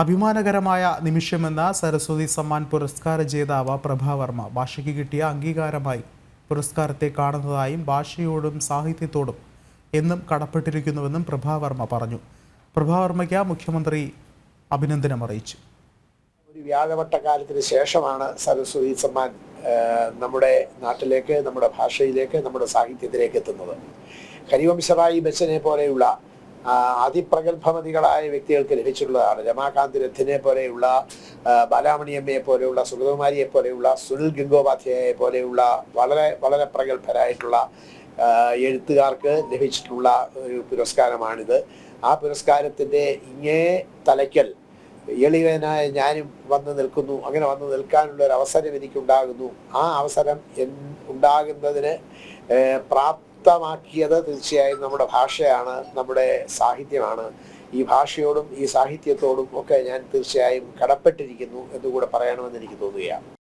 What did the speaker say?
അഭിമാനകരമായ നിമിഷമെന്ന സരസ്വതി സമ്മാൻ പുരസ്കാര ജേതാവ് പ്രഭാവർമ്മ ഭാഷയ്ക്ക് കിട്ടിയ അംഗീകാരമായി പുരസ്കാരത്തെ കാണുന്നതായും ഭാഷയോടും സാഹിത്യത്തോടും എന്നും കടപ്പെട്ടിരിക്കുന്നുവെന്നും പ്രഭാവർമ്മ പറഞ്ഞു. പ്രഭാവർമ്മയ്ക്ക് മുഖ്യമന്ത്രി അഭിനന്ദനം അറിയിച്ചു. ഒരു വ്യാഴവട്ടക്കാലത്തിന് ശേഷമാണ് സരസ്വതി സമ്മാൻ നമ്മുടെ നാട്ടിലേക്ക് നമ്മുടെ ഭാഷയിലേക്ക് നമ്മുടെ സാഹിത്യത്തിലേക്ക് എത്തുന്നത്. ഹരിവംശറായി ബച്ചനെ പോലെയുള്ള അതിപ്രഗത്ഭമതികളായ വ്യക്തികൾക്ക് ലഭിച്ചിട്ടുള്ളതാണ്. രമാകാന്ത് രഥിനെ പോലെയുള്ള ബാലാമണി ബാലാമണിയമ്മയെ പോലെയുള്ള സുഗതകുമാരിയെ പോലെയുള്ള സുനിൽ ഗംഗോപാധ്യായെ പോലെയുള്ള വളരെ വളരെ പ്രഗത്ഭരായിട്ടുള്ള എഴുത്തുകാർക്ക് ലഭിച്ചിട്ടുള്ള ഒരു പുരസ്കാരമാണിത്. ആ പുരസ്കാരത്തിന്റെ ഇങ്ങേ തലയ്ക്കൽ എളിയവനായ ഞാനും വന്ന് നിൽക്കുന്നു. അങ്ങനെ വന്ന് നിൽക്കാനുള്ള ഒരു അവസരം എനിക്കുണ്ടാകുന്നു. ആ അവസരം എൻ- ഉണ്ടാകുന്നതിന് ഏഹ്, പ്രാപ്തമാക്കിയത് തീർച്ചയായും നമ്മുടെ ഭാഷയാണ് നമ്മുടെ സാഹിത്യമാണ്. ഈ ഭാഷയോടും ഈ സാഹിത്യത്തോടും ഒക്കെ ഞാൻ തീർച്ചയായും കടപ്പെട്ടിരിക്കുന്നു എന്നുകൂടെ പറയണമെന്ന് എനിക്ക് തോന്നുകയാണ്.